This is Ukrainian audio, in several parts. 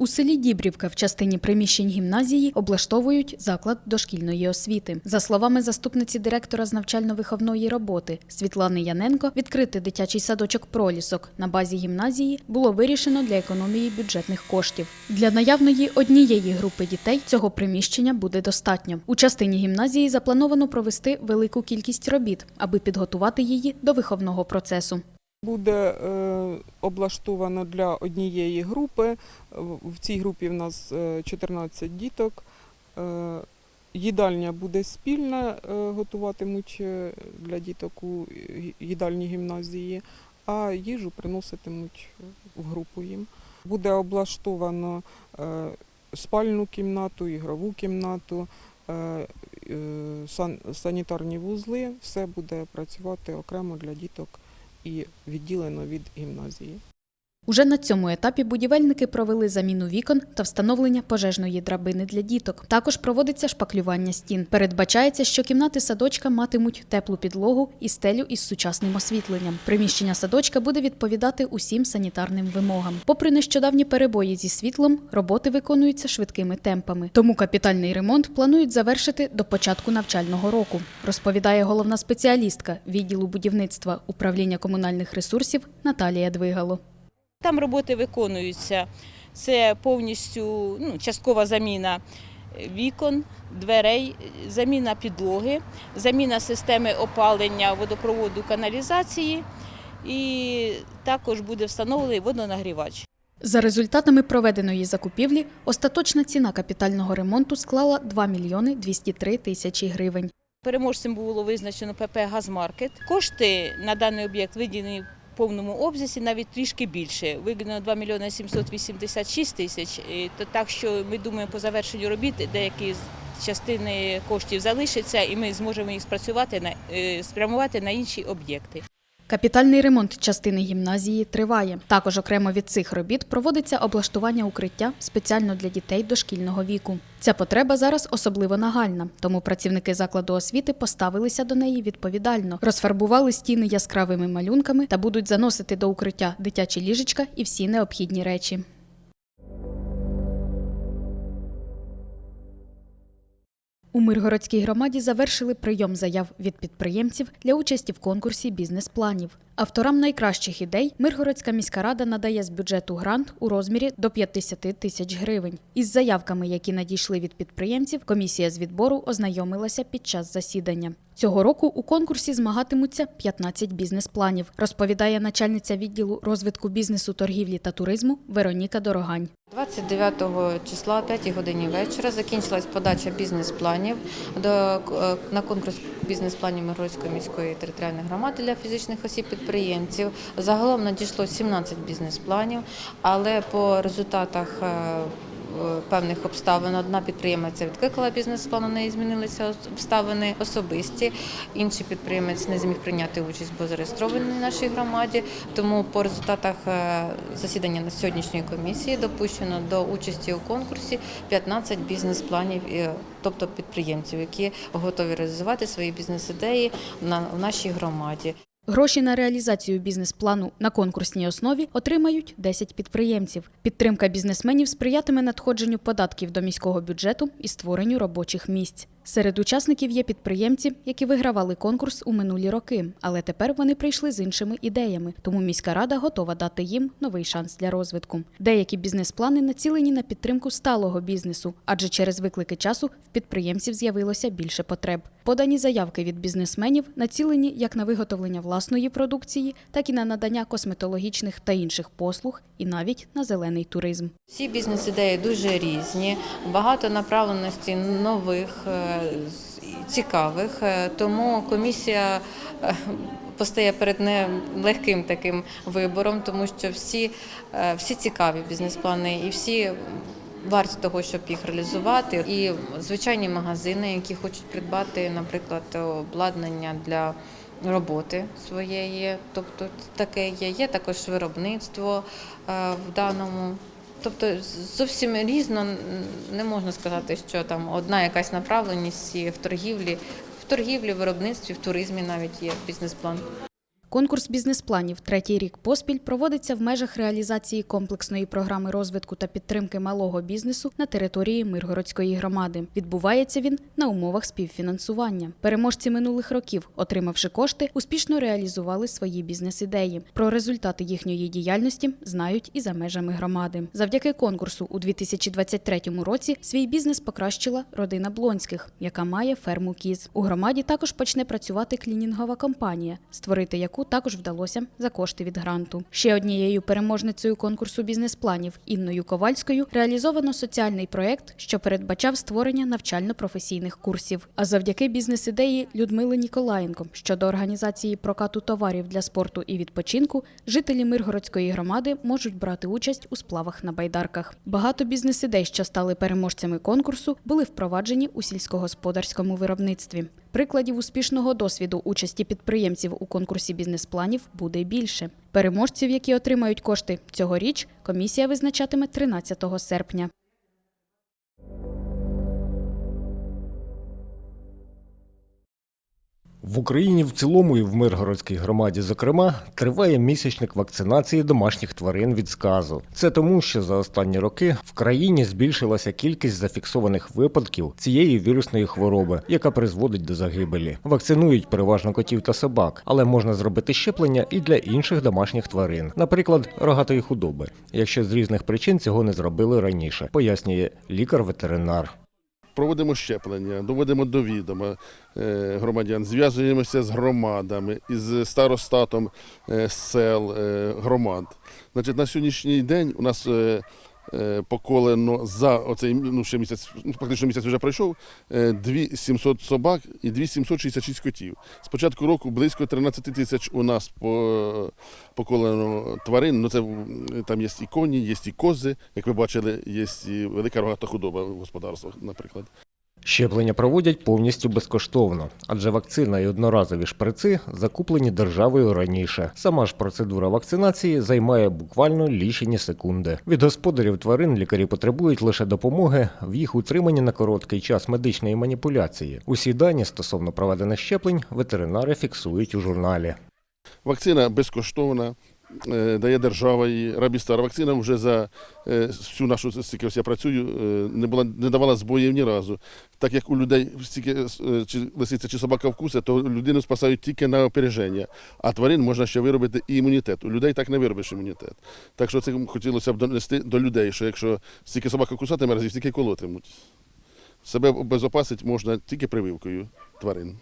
У селі Дібрівка в частині приміщень гімназії облаштовують заклад дошкільної освіти. За словами заступниці директора з навчально-виховної роботи Світлани Яненко, відкрити дитячий садочок пролісок на базі гімназії було вирішено для економії бюджетних коштів. Для наявної однієї групи дітей цього приміщення буде достатньо. У частині гімназії заплановано провести велику кількість робіт, аби підготувати її до виховного процесу. Буде е, облаштовано для однієї групи. В в цій групі в нас е, 14 діток. Е, Їдальня буде спільна, е, готуватимуть е, для діток у їдальні гімназії, а їжу приноситимуть в групу їм. Буде облаштовано е, спальну кімнату, ігрову кімнату, е, е, сан- санітарні вузли. Все буде працювати окремо для діток і відділено від гімназії. Уже на цьому етапі будівельники провели заміну вікон та встановлення пожежної драбини для діток. Також проводиться шпаклювання стін. Передбачається, що кімнати садочка матимуть теплу підлогу і стелю із сучасним освітленням. Приміщення садочка буде відповідати усім санітарним вимогам. Попри нещодавні перебої зі світлом, роботи виконуються швидкими темпами. Тому капітальний ремонт планують завершити до початку навчального року, розповідає головна спеціалістка відділу будівництва управління комунальних ресурсів Наталія Двигало. Там роботи виконуються. Це повністю ну, часткова заміна вікон, дверей, заміна підлоги, заміна системи опалення водопроводу каналізації і також буде встановлений водонагрівач. За результатами проведеної закупівлі, остаточна ціна капітального ремонту склала 2 мільйони 203 тисячі гривень. Переможцем було визначено ПП «Газмаркет». Кошти на даний об'єкт виділені повному обсязі, навіть трішки більше. Вигнано 2 мільйони 786 тисяч. То так що ми думаємо по завершенню робіт деякі частини коштів залишаться, і ми зможемо їх спрацювати на е, спрямувати на інші об'єкти. Капітальний ремонт частини гімназії триває. Також окремо від цих робіт проводиться облаштування укриття спеціально для дітей дошкільного віку. Ця потреба зараз особливо нагальна, тому працівники закладу освіти поставилися до неї відповідально, розфарбували стіни яскравими малюнками та будуть заносити до укриття дитячі ліжечка і всі необхідні речі. У Миргородській громаді завершили прийом заяв від підприємців для участі в конкурсі бізнес-планів. Авторам найкращих ідей Миргородська міська рада надає з бюджету грант у розмірі до 50 тисяч гривень. Із заявками, які надійшли від підприємців, комісія з відбору ознайомилася під час засідання. Цього року у конкурсі змагатимуться 15 бізнес-планів, розповідає начальниця відділу розвитку бізнесу, торгівлі та туризму Вероніка Дорогань. 29 числа о 5 годині вечора закінчилась подача бізнес-планів е, на конкурс бізнес-планів Миргородської міської територіальної громади для фізичних осіб-підприємців. Загалом надійшло 17 бізнес-планів, але по результатах е, певних обставин одна підприємиця відкликала бізнес-план, у неї змінилися обставини особисті. Інший підприємець не зміг прийняти участь, бо зареєстрований в нашій громаді. Тому по результатах е, засідання на сьогоднішньої комісії допущено до участі у конкурсі 15 бізнес-планів, е, тобто підприємців, які готові реалізувати свої бізнес-ідеї в нашій громаді. Гроші на реалізацію бізнес-плану на конкурсній основі отримають 10 підприємців. Підтримка бізнесменів сприятиме надходженню податків до міського бюджету і створенню робочих місць. Серед учасників є підприємці, які вигравали конкурс у минулі роки, але тепер вони прийшли з іншими ідеями, тому міська рада готова дати їм новий шанс для розвитку. Деякі бізнес-плани націлені на підтримку сталого бізнесу, адже через виклики часу в підприємців з'явилося більше потреб. Подані заявки від бізнесменів націлені як на виготовлення власної продукції, так і на надання косметологічних та інших послуг, і навіть на зелений туризм. Всі бізнес-ідеї дуже різні, багато направленості нових, е, цікавих. Е, Тому комісія е, постає перед нелегким таким вибором, тому що всі, е, всі цікаві бізнес-плани і всі. Варті того, щоб їх реалізувати, і звичайні магазини, які хочуть придбати, наприклад, обладнання для роботи своєї, тобто таке є. Є також виробництво в даному. Тобто зовсім різно не можна сказати, що там одна якась направленість в торгівлі, в торгівлі, виробництві, в туризмі навіть є бізнес-план. Конкурс бізнес-планів третій рік поспіль проводиться в межах реалізації комплексної програми розвитку та підтримки малого бізнесу на території Миргородської громади. Відбувається він на умовах співфінансування. Переможці минулих років, отримавши кошти, успішно реалізували свої бізнес-ідеї. Про результати їхньої діяльності знають і за межами громади. Завдяки конкурсу у 2023 році свій бізнес покращила родина Блонських, яка має ферму кіз. У громаді також почне працювати клінінгова компанія, створити яку також вдалося за кошти від гранту. Ще однією переможницею конкурсу бізнес-планів Інною Ковальською реалізовано соціальний проєкт, що передбачав створення навчально-професійних курсів. А завдяки бізнес-ідеї Людмили Ніколаєнко щодо організації прокату товарів для спорту і відпочинку, жителі Миргородської громади можуть брати участь у сплавах на байдарках. Багато бізнес-ідей, що стали переможцями конкурсу, були впроваджені у сільськогосподарському виробництві. Прикладів успішного досвіду участі підприємців у конкурсі бізнес-планів буде більше. Переможців, які отримають кошти цьогоріч, комісія визначатиме 13 серпня. В Україні в цілому і в Миргородській громаді, зокрема, триває місячник вакцинації домашніх тварин від сказу. Це тому, що за останні роки в країні збільшилася кількість зафіксованих випадків цієї вірусної хвороби, яка призводить до загибелі. Вакцинують переважно котів та собак, але можна зробити щеплення і для інших домашніх тварин, наприклад, рогатої худоби, якщо з різних причин цього не зробили раніше, пояснює лікар-ветеринар. Проводимо щеплення, доводимо до відома е, громадян, зв'язуємося з громадами, із старостатом е, сел, е, громад. Значить, на сьогоднішній день у нас поколено за оцей ну, ще місяць, ну, практично місяць вже пройшов, е, 2700 собак і 2766 котів. З початку року близько 13 тисяч у нас по, поколено тварин. Ну, це, там є і коні, є і кози, як ви бачили, є і велика рогата худоба в господарствах, наприклад. Щеплення проводять повністю безкоштовно, адже вакцина і одноразові шприци закуплені державою раніше. Сама ж процедура вакцинації займає буквально лічені секунди. Від господарів тварин лікарі потребують лише допомоги в їх утриманні на короткий час медичної маніпуляції. Усі дані стосовно проведених щеплень ветеринари фіксують у журналі. Вакцина безкоштовна, дає держава її. Рабістар вакцина вже за е, всю нашу стільки ось я працюю, е, не була не давала збоїв ні разу. Так як у людей стільки е, чи лисиця чи собака вкуса, то людину спасають тільки на опереження. А тварин можна ще виробити і імунітет. У людей так не виробиш імунітет. Так що це хотілося б донести до людей, що якщо стільки собака кусатиме разів, стільки колотимуть. Себе обезопасити можна тільки прививкою тварин.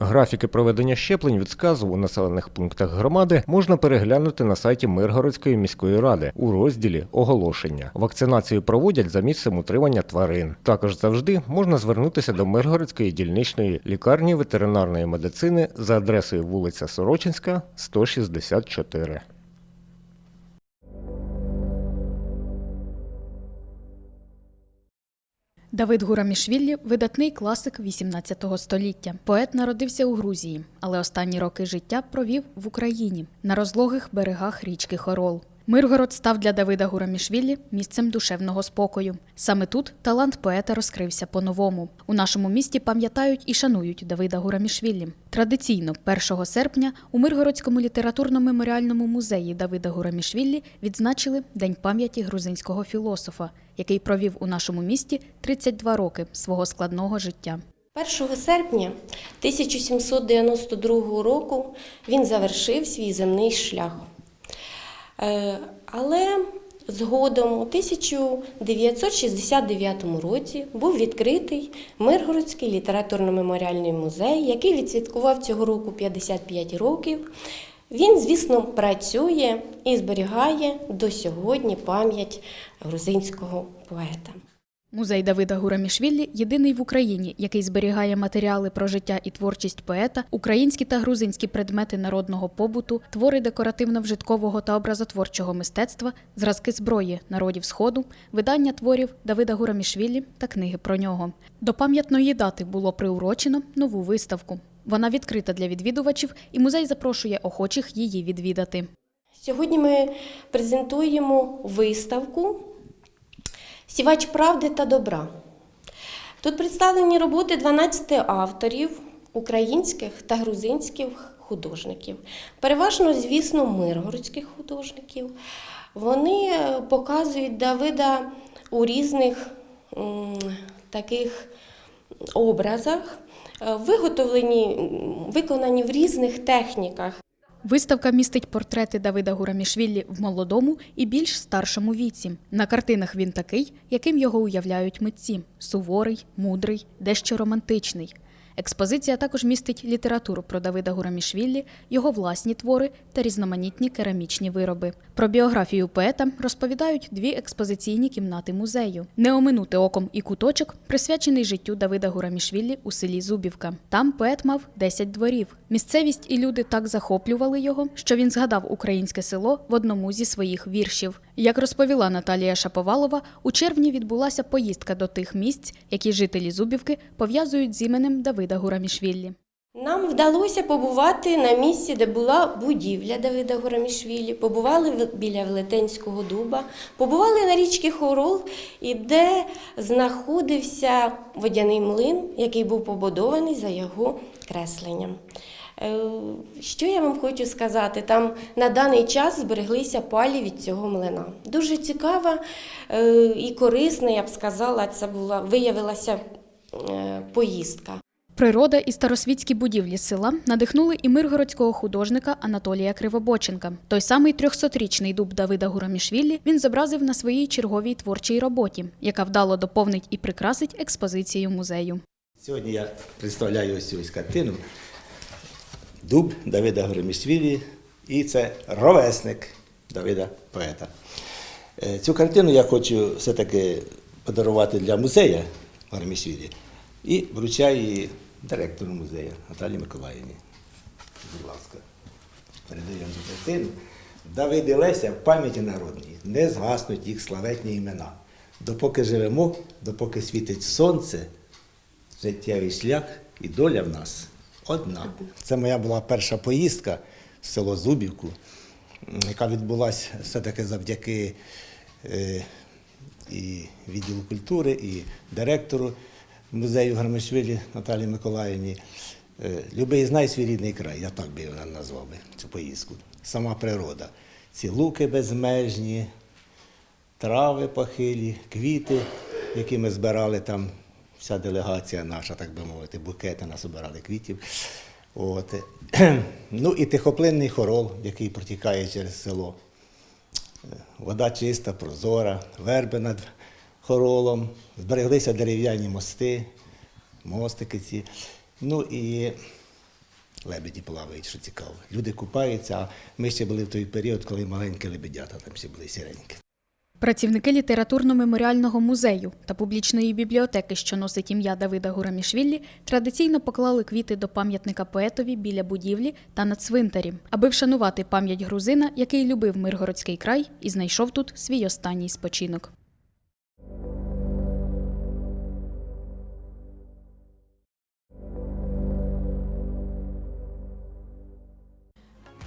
Графіки проведення щеплень від сказу у населених пунктах громади можна переглянути на сайті Миргородської міської ради у розділі Оголошення. Вакцинацію проводять за місцем утримання тварин. Також завжди можна звернутися до Миргородської дільничної лікарні ветеринарної медицини за адресою вулиця Сорочинська, 164. Давид Гурамішвілі – видатний класик 18 століття. Поет народився у Грузії, але останні роки життя провів в Україні на розлогих берегах річки Хорол. Миргород став для Давида Гурамішвілі місцем душевного спокою. Саме тут талант поета розкрився по-новому. У нашому місті пам'ятають і шанують Давида Гурамішвілі. Традиційно, 1 серпня, у Миргородському літературно-меморіальному музеї Давида Гурамішвілі відзначили День пам'яті грузинського філософа, який провів у нашому місті 32 роки свого складного життя. 1 серпня 1792 року він завершив свій земний шлях. Е, Але згодом у 1969 році був відкритий Миргородський літературно-меморіальний музей, який відсвяткував цього року 55 років. Він, звісно, працює і зберігає до сьогодні пам'ять грузинського поета. Музей Давида Гурамішвілі єдиний в Україні, який зберігає матеріали про життя і творчість поета, українські та грузинські предмети народного побуту, твори декоративно-вжиткового та образотворчого мистецтва, зразки зброї народів Сходу, видання творів Давида Гурамішвілі та книги про нього. До пам'ятної дати було приурочено нову виставку. Вона відкрита для відвідувачів, і музей запрошує охочих її відвідати. Сьогодні ми презентуємо виставку Сівач правди та добра. Тут представлені роботи 12 авторів українських та грузинських художників. Переважно, звісно, миргородських художників. Вони е, показують Давида у різних таких образах, е, виготовлені, виконані в різних техніках. Виставка містить портрети Давида Гурамішвілі в молодому і більш старшому віці. На картинах він такий, яким його уявляють митці: суворий, мудрий, дещо романтичний. Експозиція також містить літературу про Давида Гурамішвілі, його власні твори та різноманітні керамічні вироби. Про біографію поета розповідають дві експозиційні кімнати музею. Не оминути оком і куточок, присвячений життю Давида Гурамішвілі у селі Зубівка. Там поет мав 10 дворів. Місцевість і люди так захоплювали його, що він згадав українське село в одному зі своїх віршів. Як розповіла Наталія Шаповалова, у червні відбулася поїздка до тих місць, які жителі Зубівки пов'язують з іменем Давида Гурамішвілі. Нам вдалося побувати на місці, де була будівля Давида Горамішвілі, побували біля Велетенського дуба, побували на річці Хорол, і де знаходився водяний млин, який був побудований за його кресленням. Е, Що я вам хочу сказати? Там на даний час збереглися палі від цього млина. Дуже цікава е, і корисна, я б сказала, це була виявилася е, поїздка. Природа і старосвітські будівлі села надихнули і миргородського художника Анатолія Кривобоченка. Той самий 300-річний дуб Давида Гурамішвілі він зобразив на своїй черговій творчій роботі, яка вдало доповнить і прикрасить експозицію музею. Сьогодні я представляю ось цю картину Дуб Давида Горемісвілі, і це ровесник Давида поета. Е, Цю картину я хочу все-таки подарувати для музею Горемісвілі і вручаю її директору музею Наталії Миколаївні. Будь ласка, передаємо цю картину. Давид і Леся в пам'яті народній не згаснуть їх славетні імена. Допоки живемо, допоки світить сонце, життєвий шлях і доля в нас одна. Це моя була перша поїздка в село Зубівку, яка відбулася все-таки завдяки е, і відділу культури, і директору музею Гармишвілі Наталії Миколаївні. Е, Любий знай свій рідний край, я так би його назвав би, цю поїздку. Сама природа. Ці луки безмежні, трави похилі, квіти, які ми збирали там, вся делегація наша, так би мовити, букети нас обирали квітів. От. Ну і тихоплинний хорол, який протікає через село. Вода чиста, прозора, верби над хоролом, збереглися дерев'яні мости, мостики ці. Ну і лебеді плавають, що цікаво. Люди купаються, а ми ще були в той період, коли маленькі лебедята там ще були сіренькі. Працівники літературно-меморіального музею та публічної бібліотеки, що носить ім'я Давида Гурамішвілі, традиційно поклали квіти до пам'ятника поетові біля будівлі та на цвинтарі, аби вшанувати пам'ять грузина, який любив Миргородський край і знайшов тут свій останній спочинок.